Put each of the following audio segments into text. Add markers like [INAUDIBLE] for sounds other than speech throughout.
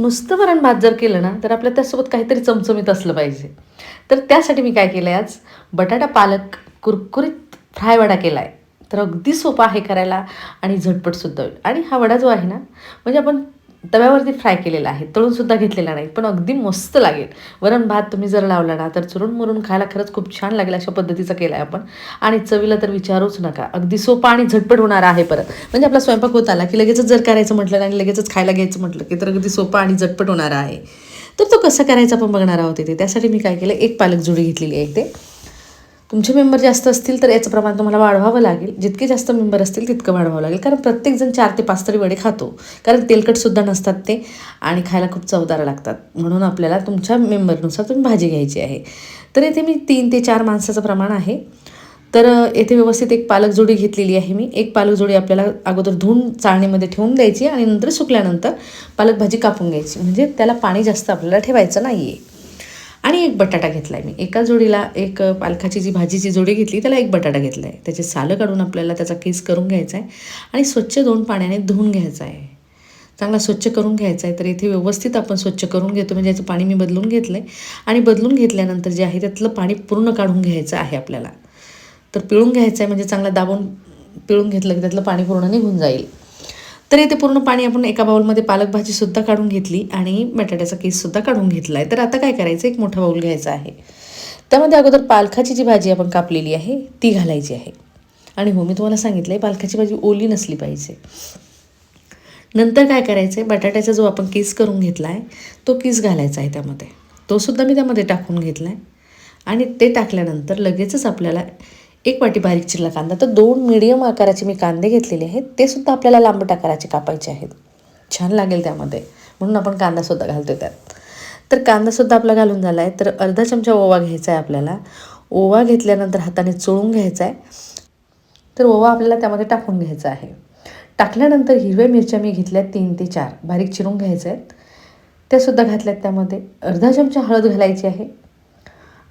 नुसतं वरण भात जर केलं ना तर आपल्या त्यासोबत काहीतरी चमचमीत असलं पाहिजे. तर त्यासाठी मी काय केलं आहे आज? बटाटा पालक कुरकुरीत फ्राय वडा केला आहे तर अगदी सोपा आहे करायला आणि झटपटसुद्धा होईल. आणि हा वडा जो आहे ना म्हणजे आपण तव्यावरती फ्राय केलेला आहे. तळूनसुद्धा घेतलेला नाही पण अगदी मस्त लागेल. वरण भात तुम्ही जर लावला ना तर चुरून मुरून खायला खरंच खूप छान लागेल अशा पद्धतीचा केला आहे आपण. आणि चवीला तर विचारूच नका. अगदी सोपा आणि झटपट होणार आहे परत. म्हणजे आपला स्वयंपाक होत आला की लगेचच जर करायचं म्हटलं आणि लगेचच खायला घ्यायचं म्हटलं की तर अगदी सोपा आणि झटपट होणार आहे. तर तो कसा करायचा आपण बघणार आहोत इथे. त्यासाठी मी काय केलं एक पालक जुडी घेतलेली आहे इथे. तुमचे मेंबर जास्त असतील तर याचं प्रमाण तुम्हाला वाढवावं लागेल. जितके जास्त मेंबर असतील तितकं वाढवावं लागेल. कारण प्रत्येकजण चार ते पाच तरी वडे खातो. कारण तेलकटसुद्धा नसतात ते आणि खायला खूप चवदार लागतात. म्हणून आपल्याला तुमच्या मेंबरनुसार तुम्ही भाजी घ्यायची आहे. तर येथे मी तीन ते चार माणसाचं प्रमाण आहे. तर येथे व्यवस्थित एक पालक जोडी घेतलेली आहे मी. एक पालक जोडी आपल्याला अगोदर धुवून चाळणीमध्ये ठेवून द्यायची आणि नंतर सुकल्यानंतर पालक भाजी कापून घ्यायची. म्हणजे त्याला पाणी जास्त आपल्याला ठेवायचं नाही आहे आणि एक बटाटा घेतला आहे मी. एका जोडीला एक पालखाची जी भाजीची जोडी घेतली त्याला एक बटाटा घेतला आहे त्याचे सालं काढून आपल्याला त्याचा केस करून घ्यायचा आहे आणि स्वच्छ दोन पाण्याने धुवून घ्यायचा आहे चांगला स्वच्छ करून घ्यायचा आहे तर इथे व्यवस्थित आपण स्वच्छ करून घेतो. म्हणजे याचं पाणी मी बदलून घेतलं आहे आणि बदलून घेतल्यानंतर जे आहे त्यातलं पाणी पूर्ण काढून घ्यायचं आहे आपल्याला. तर पिळून घ्यायचं आहे म्हणजे चांगला दाबून पिळून घेतलं की त्यातलं पाणी पूर्ण निघून जाईल. तर इथे पूर्ण पाणी आपण एका बाऊलमध्ये पालक भाजीसुद्धा काढून घेतली आणि बटाट्याचा केससुद्धा काढून घेतला आहे तर आता काय करायचं? एक मोठा बाऊल घ्यायचा आहे. त्यामध्ये अगोदर पालखाची जी भाजी आपण कापलेली आहे ती घालायची आहे. आणि हो मी तुम्हाला सांगितलं आहे पालखाची भाजी ओली नसली पाहिजे. नंतर काय करायचं आहे बटाट्याचा जो आपण किस करून घेतला आहे तो किस घालायचा आहे त्यामध्ये. तोसुद्धा मी त्यामध्ये टाकून घेतला आहे आणि ते टाकल्यानंतर लगेचच आपल्याला एक वाटी बारीक चिरला कांदा तर दोन मिडियम आकाराचे मी कांदे घेतलेले आहेत ते सुद्धा आपल्याला लांबट आकाराचे कापायचे आहेत. छान लागेल त्यामध्ये. म्हणून आपण कांदासुद्धा घालतो त्यात. तर कांदासुद्धा आपला घालून झाला आहे तर अर्धा चमचा ओवा घ्यायचा आहे आपल्याला. ओवा घेतल्यानंतर हाताने चोळून घ्यायचा आहे तर ओवा आपल्याला त्यामध्ये टाकून घ्यायचा आहे. टाकल्यानंतर हिरव्या मिरच्या मी घेतल्या तीन ते चार. बारीक चिरून घ्यायच्या आहेत त्यासुद्धा घातल्यात त्यामध्ये. अर्धा चमचा हळद घालायची आहे.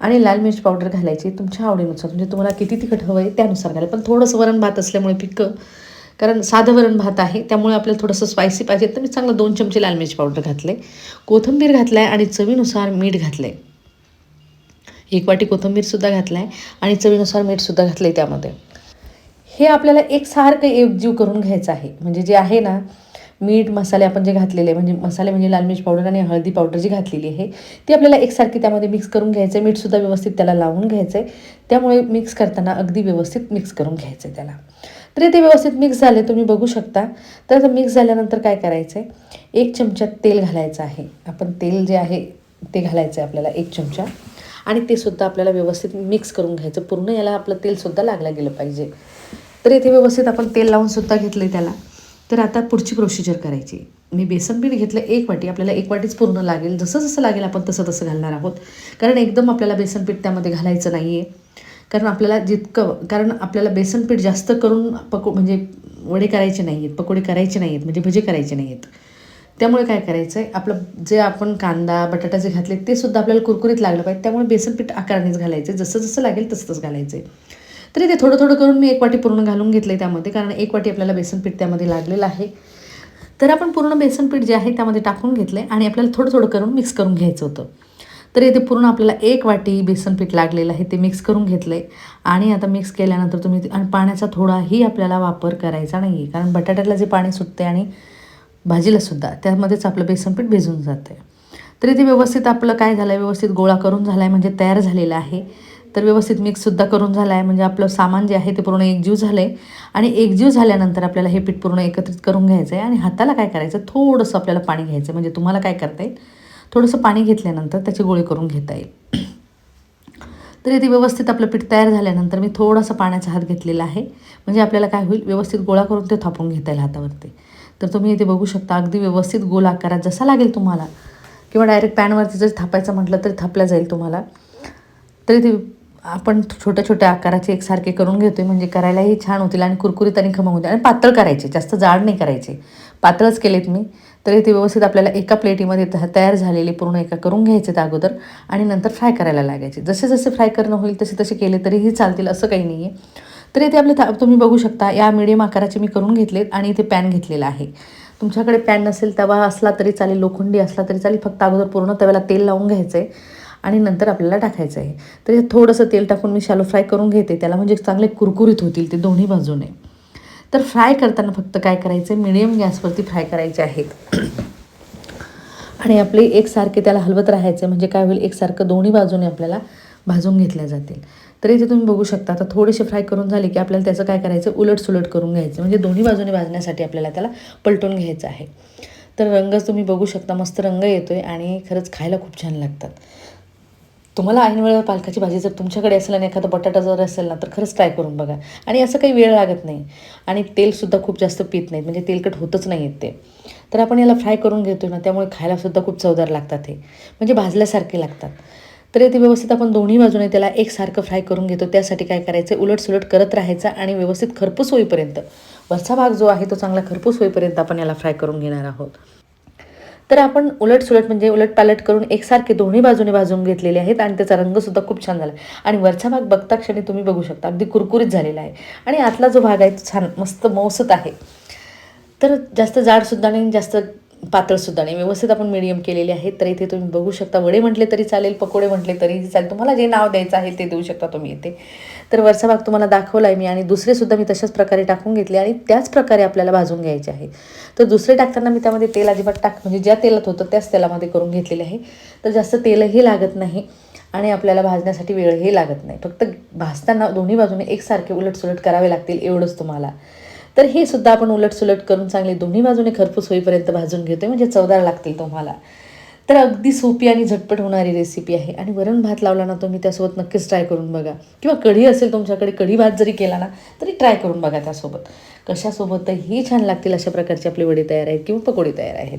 आणि लाल मिरची पावडर घालायची तुमच्या आवडीनुसार. म्हणजे तुम्हाला किती तिखट हवं आहे त्यानुसार घाला. पण थोडंसं वरण भात असल्यामुळे पिकं कारण साधं वरण भात आहे त्यामुळे आपल्याला थोडंसं स्पायसी पाहिजे. तर मी चांगलं दोन चमचे लाल मिरची पावडर घातले कोथिंबीर घातलं आहे आणि चवीनुसार मीठ घातलं आहे एक वाटी कोथिंबीरसुद्धा घातला आहे आणि चवीनुसार मीठसुद्धा घातलं आहे त्यामध्ये. हे आपल्याला एकसारखं एकजीव करून घ्यायचं आहे. म्हणजे जे आहे ना मीठ मसाले आपण जे घातलेले म्हणजे मसाले म्हणजे लाल मिर्च पावडर आणि हळदी पावडर जी घातलेली आहे ती आपल्याला एकसारखी त्यामध्ये मिक्स करून घ्यायचं आहे मीठसुद्धा व्यवस्थित त्याला लावून घ्यायचं आहे त्यामुळे मिक्स करताना अगदी व्यवस्थित मिक्स करून घ्यायचं आहे त्याला. तर ते व्यवस्थित मिक्स झाले तुम्ही बघू शकता. तर आता मिक्स झाल्यानंतर काय करायचं आहे एक चमचा तेल घालायचं आहे. आपण तेल जे आहे ते घालायचं आहे आपल्याला एक चमचा. आणि ते सुद्धा आपल्याला व्यवस्थित मिक्स करून घ्यायचं. पूर्ण याला आपलं तेलसुद्धा लागलं गेलं पाहिजे. तर इथे व्यवस्थित आपण तेल लावून सुद्धा घेतलं आहे त्याला. तर आता पुढची प्रोसिजर करायची. मी बेसन पीठ घेतलं एक वाटी. आपल्याला एक वाटीच पूर्ण लागेल. जसं जसं लागेल आपण तसं तसं घालणार आहोत. कारण एकदम आपल्याला बेसन पीठ त्यामध्ये घालायचं नाही आहे कारण आपल्याला जितकं कारण आपल्याला बेसन पीठ जास्त करून पको म्हणजे वडे करायचे नाही आहेत पकोडे करायचे नाही आहेत म्हणजे भजे करायचे नाही आहेत त्यामुळे काय करायचं आहे आपलं जे आपण कांदा बटाटा जे घातले ते सुद्धा आपल्याला कुरकुरीत लागलं पाहिजे. त्यामुळे बेसन पीठ आकारानेच घालायचं आहे जसं जसं लागेल तसं तसं घालायचं आहे तरी ते थोडं थोडं करून मी एक वाटी पूर्ण घालून घेतलं आहे त्यामध्ये कारण एक वाटी आपल्याला बेसन पीठ त्यामध्ये लागलेलं आहे. तर आपण पूर्ण बेसन पीठ जे आहे त्यामध्ये टाकून घेतलं आहे आणि आपल्याला थोडं थोडं करून मिक्स करून घ्यायचं होतं. तर इथे पूर्ण आपल्याला एक वाटी बेसन पीठ लागलेलं आहे ते मिक्स करून घेतलं आहे आणि आता मिक्स केल्यानंतर तुम्ही आणि पाण्याचा थोडाही आपल्याला वापर करायचा नाही आहे कारण बटाट्याला जे पाणी सुटते आणि भाजीलासुद्धा त्यामध्येच आपलं बेसन पीठ भिजून जातं आहे तर इथे व्यवस्थित आपलं काय झालं आहे व्यवस्थित गोळा करून झाला आहे म्हणजे तयार झालेलं आहे. तर व्यवस्थित मिक्ससुद्धा करून झाला आहे म्हणजे आपलं सामान जे आहे ते पूर्ण एकजीव झालं आहे आणि एकजीव झाल्यानंतर आपल्याला हे पीठ पूर्ण एकत्रित करून घ्यायचं आहे आणि हाताला काय करायचं? थोडंसं आपल्याला पाणी घ्यायचं म्हणजे तुम्हाला काय करता येईल? थोडंसं पाणी घेतल्यानंतर त्याचे गोळे करून घेता येईल. [CLEARS THROAT] तर इथे व्यवस्थित आपलं पीठ तयार झाल्यानंतर मी थोडासा पाण्याचा हात घेतलेला आहे. म्हणजे आपल्याला काय होईल? व्यवस्थित गोळा करून ते थापून घेता येईल हातावरती. तर तुम्ही इथे बघू शकता अगदी व्यवस्थित गोल आकारात जसा लागेल तुम्हाला किंवा डायरेक्ट पॅनवरती जर थापायचं म्हटलं तर थापल्या जाईल तुम्हाला. तर इथे आपण छोट्या छोट्या आकाराचे एकसारखे करून घेतोय म्हणजे करायलाही छान होतील आणि कुरकुरीत आणि खमंग होतील. आणि पातळ करायचे जास्त जाड नाही करायचे. पातळच केलेत मी. तरी ते व्यवस्थित आपल्याला एका प्लेटीमध्ये तयार झालेले पूर्ण एका करून घ्यायचे त्या अगोदर आणि नंतर फ्राय करायला लागायचे. जसे जसे फ्राय करणं होईल तसे तसे केले तरीही चालतील असं काही नाही आहे तर इथे आपले था तुम्ही बघू शकता या मिडियम आकाराचे मी करून घेतलेत आणि इथे पॅन घेतलेला आहे. तुमच्याकडे पॅन नसेल तवा असला तरी चालेल लोखंडी असला तरी चालेल फक्त अगोदर पूर्ण तव्याला तेल लावून घ्यायचं आहे आणि नंतर आपल्याला टाकायचं आहे. तर हे थोडंसं तेल टाकून मी शालो फ्राय करून घेते. त्याला म्हणजे चांगले कुरकुरीत होतील ते दोन्ही बाजूने. तर फ्राय करताना फक्त काय करायचं? आहे मिडियम गॅसवरती फ्राय करायचे आहेत आणि आपले एकसारखे त्याला हलवत राहायचे म्हणजे काय होईल? एकसारखं दोन्ही बाजूने आपल्याला भाजून घेतल्या जातील. तर इथे तुम्ही बघू शकता आता थोडेसे फ्राय करून झाले की आपल्याला त्याचं काय करायचं? उलट सुलट करून घ्यायचं. म्हणजे दोन्ही बाजूने भाजण्यासाठी आपल्याला त्याला पलटून घ्यायचं आहे. तर रंगच तुम्ही बघू शकता मस्त रंग येतो आहे आणि खरंच खायला खूप छान लागतात. तुम्हाला ऐन पालकाची भाजी जर तुमच्याकडे असेल आणि एखादा बटाटा जर असेल ना तर खरंच ट्राय करून बघा. आणि असं काही वेळ लागत नाही. आणि तेलसुद्धा खूप जास्त पित नाहीत. म्हणजे तेलकट होतच नाही आहेत ते. तर आपण याला फ्राय करून घेतो ना त्यामुळे खायलासुद्धा खूप चवदार लागतात हे. म्हणजे भाजल्यासारखे लागतात. तर ते व्यवस्थित आपण दोन्ही बाजूने त्याला एकसारखं फ्राय करून घेतो. त्यासाठी काय करायचं? उलट सुलट करत राहायचं आणि व्यवस्थित खरपूस होईपर्यंत. वरचा भाग जो आहे तो चांगला खरपूस होईपर्यंत आपण याला फ्राय करून घेणार आहोत. तर आपण उलट सुलट म्हणजे उलट पालट करून एकसारखे दोन्ही बाजूने भाजून घेतलेले आहेत आणि त्याचा रंगसुद्धा खूप छान झाला. आणि वरचा भाग बघता क्षणी तुम्ही बघू शकता. अगदी कुरकुरीत झालेला आहे. आणि आतला जो भाग आहे तो छान मस्त मौसत आहे. तर जास्त जाडसुद्धा नाही जास्त पातळसुद्धा नाही. व्यवस्थित आपण मिडियम केलेले आहेत. तर इथे तुम्ही बघू शकता. वडे म्हटले तरी चालेल पकोडे म्हटले तरी चालेल. तुम्हाला जे नाव द्यायचं आहे ते देऊ शकता तुम्ही इथे. तर वरचा भाग तुम्हाला दाखवला आहे मी आणि दुसरेसुद्धा मी तशाच प्रकारे टाकून घेतले आणि त्याच प्रकारे आपल्याला भाजून घ्यायचे आहे. तर दुसरे टाकताना मी त्यामध्ये तेल अजिबात टाक म्हणजे ज्या तेलात होतं त्याच तेलामध्ये करून घेतलेले आहे. तर जास्त तेलही लागत नाही आणि आपल्याला भाजण्यासाठी वेळही लागत नाही. फक्त भाजताना दोन्ही बाजूने एकसारखे उलटसुलट करावे लागतील एवढंच तुम्हाला. तर हे सुद्धा आपण उलटसुलट करून चांगले दोन्ही बाजूने खरपूस होईपर्यंत भाजून घेतो म्हणजे चवदार लागतील तुम्हाला. तर अगदी सोपी आणि झटपट होणारी रेसिपी आहे. आणि वरण भात लावला ना तुम्ही त्यासोबत नक्कीच ट्राय करून बघा. किंवा कढी असेल तुमच्याकडे कढी भात जरी केला ना तरी ट्राय करून बघा त्यासोबत. कशासोबतही छान लागतील अशा प्रकारचे आपले वडे तयार आहेत किंवा पकोडे तयार आहेत.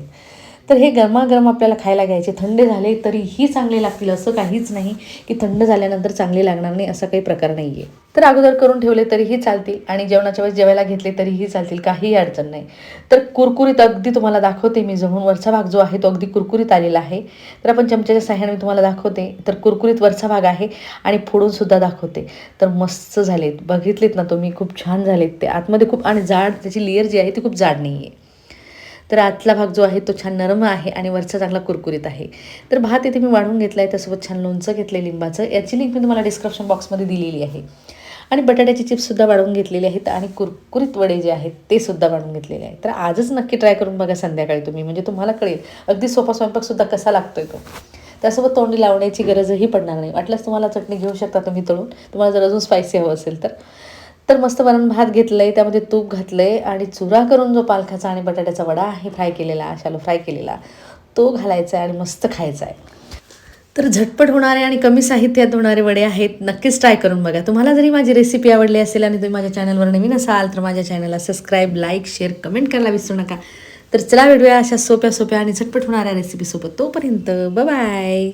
तर हे गरमागरम आपल्याला खायला घ्यायचे. थंड झाले तरीही चांगले लागतील असं काहीच नाही की थंड झाल्यानंतर चांगले लागणार नाही असा काही प्रकार नाही आहे तर अगोदर करून ठेवले तरीही चालतील आणि जेवणाच्या वेळेस जेवायला घेतले तरीही चालतील काहीही अडचण नाही. तर कुरकुरीत अगदी तुम्हाला दाखवते मी जमून वरचा भाग जो आहे तो अगदी कुरकुरीत आलेला आहे. तर आपण चमच्याच्या साह्याने मी तुम्हाला दाखवते. तर कुरकुरीत वरचा भाग आहे आणि फोडूनसुद्धा दाखवते. तर मस्त झालेत. बघितलेत ना तुम्ही खूप छान झालेत ते. आतमध्ये खूप आणि जाड त्याची लेअर जी आहे ती खूप जाड नाही आहे तर आतला भाग जो आहे तो छान नरम आहे आणि वरचा चांगला कुरकुरीत आहे. तर भात इथे मी वाढून घेतला आहे त्यासोबत छान लोणचं घेतलं आहे लिंबाचं. याची लिंक मी तुम्हाला डिस्क्रिप्शन बॉक्समध्ये दिलेली आहे. आणि बटाट्याचे चिप्ससुद्धा वाढवून घेतलेले आहेत आणि कुरकुरीत वडे जे आहेत ते सुद्धा वाढून घेतलेले आहेत. तर आजच नक्की ट्राय करून बघा संध्याकाळी तुम्ही. म्हणजे तुम्हाला कळेल अगदी सोपा स्वयंपाकसुद्धा कसा लागतोय तो. त्यासोबत तोंडी लावण्याची गरजही पडणार नाही. वाटल्यास तुम्हाला चटणी घेऊ शकता तुम्ही तळून. तुम्हाला जर अजून स्पायसी हवं असेल तर. तर मस्त वरण भात घेतलं आहे त्यामध्ये तूप घातलं आहे आणि चुरा करून जो पालखाचा आणि बटाट्याचा वडा आहे फ्राय केलेला शालो फ्राय केलेला तो घालायचा आहे आणि मस्त खायचा आहे. तर झटपट होणारे आणि कमी साहित्यात होणारे वडे आहेत नक्कीच ट्राय करून बघा. तुम्हाला जरी माझी रेसिपी आवडली असेल आणि तुम्ही माझ्या चॅनलवर नवीन असाल तर माझ्या चॅनलला सबस्क्राईब लाईक शेअर कमेंट करायला विसरू नका. तर चला भेटूया अशा सोप्या सोप्या आणि झटपट होणाऱ्या रेसिपीसोबत तोपर्यंत बाय